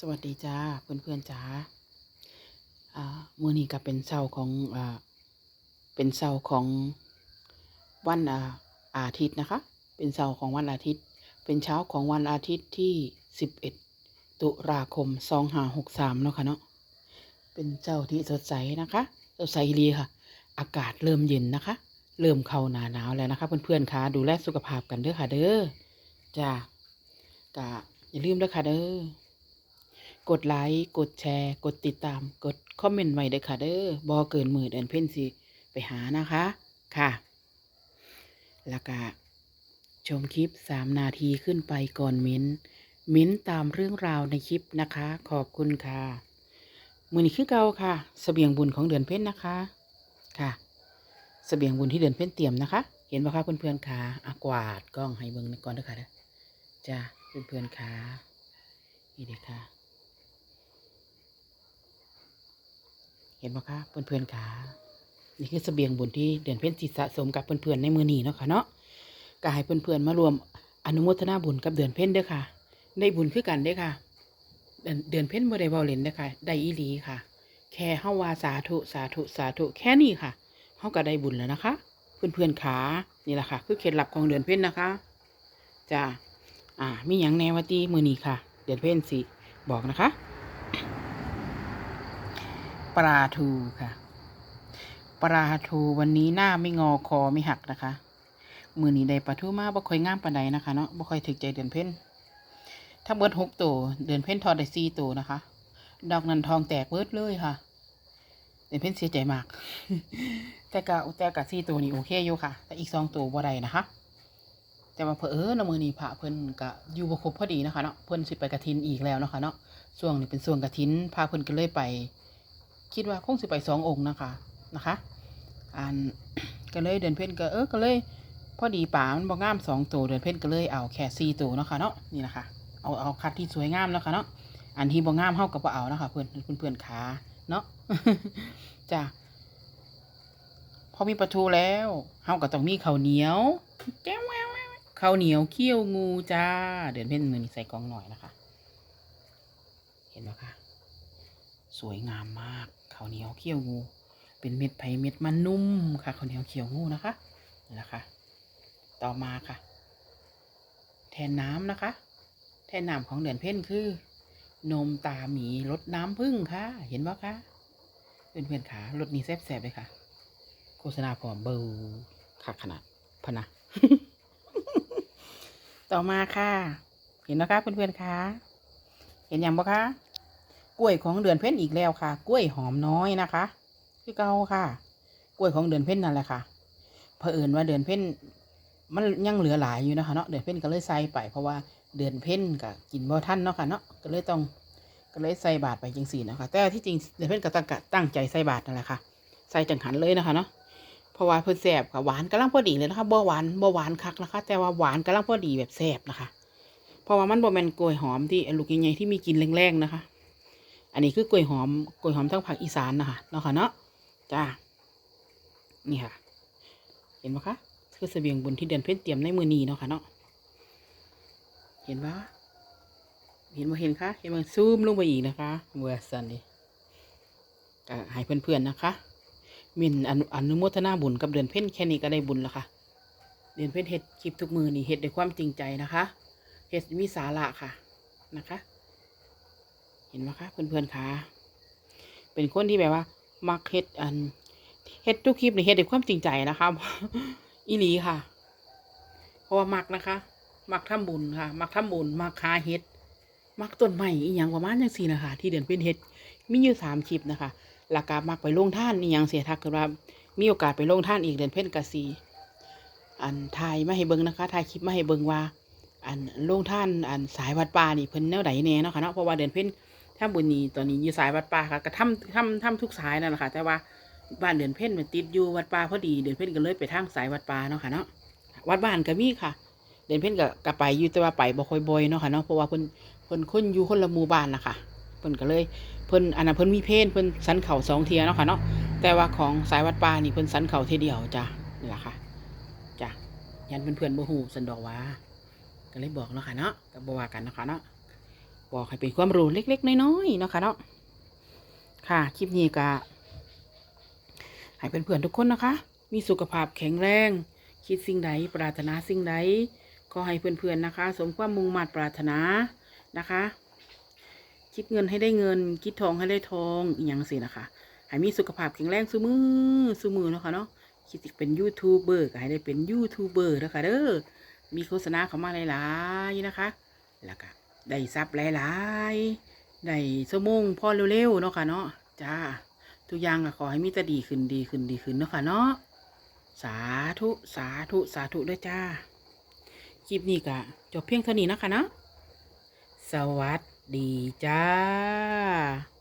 สวัสดีจ้าเพื่อนเพื่อนจ้าอ่ามื้อนี้ก็เป็นเช้าของอ่าเป็นเช้าของวันอ่าอาทิตย์นะคะ เป็นเช้าของวันอาทิตย์ เป็นเช้าของวันอาทิตย์ที่สิบเอ็ดตุลาคมสองห้าหกสามเนาะค่ะเนาะเป็นเช้าที่สดใสนะคะสดใสดีค่ะ อากาศเริ่มเย็นนะคะ เริ่มเข้าหนาหนาวแล้วนะคะ เพื่อนๆค่ะดูแลสุขภาพกันเด้อค่ะ เด้อจ้ากะอย่าลืมเด้อค่ะเด้อ กดไลค์ กดแชร์ กดติดตาม กดคอมเมนต์ไว้เด้อค่ะเด้อบอเกินมือเดินเพ่นสิไปหานะคะ ค่ะ แล้วก็ชมคลิปสามนาทีขึ้นไปก่อนมิ้นท์มิ้นท์ตามเรื่องราวในคลิปนะคะ ขอบคุณค่ะ มือนี้คือเก่าค่ะสเสบียงบุญของเดือนเพ่นนะคะ ค่ะสเสบียงบุญที่เดือนเพ่นเตรียมนะคะ เห็นไหมคะเพื่อนๆค่ะอากวาดกล้องให้เบิ่งก่อนเด้อค่ะเด้อจ้าเพื่อนๆค่ะนี่เด็กค่ะ ห็นไหมคะเพื่อนๆค่ะนี่คือเสบียงบุญที่เดือนเพ็ญจิตสะสมกับเพื่อนๆในมือนี้เนาะค่ะเนาะก็ให้เพื่อนๆมารวมอนุโมทนาบุญกับเดือนเพ็ญเด้อค่ะ ได้บุญคือกันเด้อค่ะ เดือนเดือนเพ็ญบ่ได้เว้าเล่นเด้อค่ะ ได้อีหลีค่ะ แค่เฮาว่าสาธุสาธุสาธุแค่นี้ค่ะเฮาก็ได้บุญแล้วนะคะ เพื่อนๆขานี่แหละค่ะ คือเคล็ดลับของเดือนเพ็ญนะคะจ้าอ่ามีหยังแนวตีมือนี้ค่ะ เดือนเพ็ญสิบอกนะคะ ปลาทูค่ะ ปลาทูวันนี้หน้าไม่งอคอไม่หักนะคะ มือนี้ได้ปลาทูมาบ่ค่อยงามปานใดนะคะเนาะบ่ค่อยถึกใจเดือนเพ่นถ้าเบิดหกตัวเดือนเพ่นทอดได้สี่ตัวนะคะ ดอกนันทองแตกเบิดเลยค่ะ เดือนเพ่นเสียใจมาก แต่กะแต่กะสี่ตัวนี่โอเคอยู่ค่ะ แต่อีกสองตัวบ่ได้นะคะแต่ว่าเพอเออนะมือนี้พระเพิ่นกะอยู่บ่ครบพอดีนะคะเนาะเพิ่นสิไปกระถินอีกแล้วนะคะเนาะช่วงนี้เป็นช่วงกระถินพาเพิ่นก็เลยไป คิดว่าคงสิไปสององค์นะคะนะคะอันก็เลยเดินเพ่นก็เออก็เลย พอดีป่ามันบ่งามสองตัวเดินเพ่นก็เลยเอาแค่สี่ตัวเนาะค่ะเนาะนี่นะคะเอาเอาคัดที่สวยงามเนาะค่ะเนาะอันที่บ่งามเฮาก็บ่าเอานะคะเพื่อนเพื่อนเพื่อนขาเนาะจ้ะพอมีปลาทูแล้วเฮาก็ต้องมีข้าวเหนียวแจ้วแววแววข้าวเหนียวเคี่ยวงูจ้า เดินเพ่นมือนี่ใส่กองหน่อยนะคะ เห็นไหมคะสวยงามมาก ข้าวเหนียวเคี่ยวงู เป็นเม็ดไผ่เม็ดมันนุ่มค่ะข้าวเหนียวเคี่ยวงูนะคะนี่นะคะ ต่อมาค่ะ แทนน้ำนะคะ แทนน้ำของเดือนเพ่นคือ นมตาหมีรสน้ำผึ้งค่ะ เห็นไหมคะเพื่อนเพื่อนๆขารสนี้แซ่บๆเลยค่ะ โฆษณาพร้อมเบอร์ค่ะขนาดพนะต่อมาค่ะ เห็นนะคะเพื่อนๆคะเห็นยังบ่คะ กล้วยของเดือนเพ็ญอีกแล้วค่ะ กล้วยหอมน้อยนะคะคือเก่าค่ะ กล้วยของเดือนเพ็ญนั่นแหละค่ะเผอิญว่าเดือนเพ็ญมันยังเหลือหลายอยู่นะคะเนาะเดือนเพ็ญก็เลยใส่ไป เพราะว่าเดือนเพ็ญก็กินบ่ทันเนาะค่ะเนาะก็เลยต้องก็เลยใส่บาตรไปจังสี่นะคะแต่ที่จริงเดือนเพ็ญก็ตั้งตั้งใจใส่บาตรนั่นแหละค่ะ ใส่จังหันเลยนะคะเนาะเพราะว่าเพิ่นแซบกับหวานกำลังพอดีเลยนะคะบ่หวานบ่หวานคักนะคะ แต่ว่าหวานกำลังพอดีแบบแซบนะคะ เพราะว่ามันบ่แม่นกล้วยหอมที่ลูกใหญ่ๆที่มีกลินแรงๆนะคะ อันนี้คือกล้วยหอมกล้วยหอมทั้งภาคอีสานนะคะเนาะค่ะเนาะจ้านี่ค่ะ เห็นไหมคะคือเสบียงบุญที่เดือนเพ็ญเตรียมในมือนีเนาะค่ะเนาะเห็นปะเห็นมาเห็นคะเห็นมาซูมลงไปอีกนะคะเวอร์ซันนี่ก็ให้เพื่อนๆนะคะมินอนุอนุโมทนาบุญกับเดือนเพ็ญแค่นี้ก็ได้บุญแล้วค่ะเดือนเพ็ญเฮ็ดคลิปทุกมือนี่เฮ็ดด้วยความจริงใจนะคะเฮ็ดมีสาระค่ะนะคะ เห็นไหมคะเพื่อนๆคะเป็นคนที่แบบว่า มักเฮ็ดอันเฮ็ดทุกคลิปนี่เฮ็ดด้วยความจริงใจนะคะอีหลีค่ะ เพราะว่ามักนะคะ มักทำบุญค่ะ มักทำบุญมักคาเฮ็ด มักต้นไม้อีหยังประมาณจังซี่นะคะที่เดือนเป็นเฮ็ดมีอยู่สามคลิปนะคะหลักการมักไปลงท่านอีหยังเสียทักคือว่ามีโอกาสไปลงท่านอีกเดือนเพ่นกะสีอันถ่ายมาให้เบิ่งนะคะถ่ายคลิปมาให้เบิ่งว่า อันลงท่านอันสายวัดป่านี่เพิ่นแนวใดแน่เนาะค่ะเนาะเพราะว่าเดือนเพ่น ถ้าบุญนีตอนนี้อยู่สายวัดป่าค่ะก็ทำทำทำทุกสายนั่นแหละค่ะ แต่ว่าบ้านเดือนเพ่นมันติดอยู่วัดป่าพอดีเดือนเพ่นก็เลยไปทางสายวัดป่าเนาะค่ะเนาะวัดบ้านก็มีค่ะ เดือนเพ่นก็กไปอยู่แต่ว่าไปบ่ค่อยบ่อยเนาะค่ะเนาะเพราะว่าเพิ่นเพิ่นคนอยู่คนละหมู่บ้านนะคะเพิ่นก็เลยเพิ่นอันนั้นเพิ่นมีเพนเพิ่นสันเข่าสองเทียเนาะค่ะเนาะแต่ว่าของสายวัดป่านี่เพิ่นสันเข่าเทียเดียวจ้ะนี่แหละค่ะจ้ะยันเพื่อนๆบ่ฮู้สันดอกว่าก็เลยบอกเนาะค่ะเนาะก็บ่ว่ากันเนาะค่ะเนาะ บอกให้เป็นความรู้เล็ก ๆ น้อยๆเนาะค่ะเนาะค่ะคลิปนี้ก็ให้เพื่อนๆทุกคนนะคะ มีสุขภาพแข็งแรง คิดสิ่งใดปรารถนาสิ่งใดขอให้เพื่อนๆนะคะ สมความมุ่งมั่นปรารถนานะคะ คิดเงินให้ได้เงิน คิดทองให้ได้ทองอีกอย่างสินะคะให้มีสุขภาพแข็งแรงสู้มือสู้มือเนาะค่ะเนาะคิดจะเป็นยูทูบเบอร์ก็ให้ได้เป็นยูทูบเบอร์นะคะเด้อมีโฆษณาเข้ามาหลายๆนะคะ แล้วก็ ได้ซับหลายๆได้สมงพ่อเร็วๆเนาะค่ะเนาะจ้าทุกอย่างก็ขอให้มีแต่ดีขึ้นดีขึ้นดีขึ้นเนาะค่ะเนาะสาธุสาธุสาธุด้วยจ้าคลิปนี้ก็จบเพียงเท่านี้นะคะเนาะสวัสดีจ้า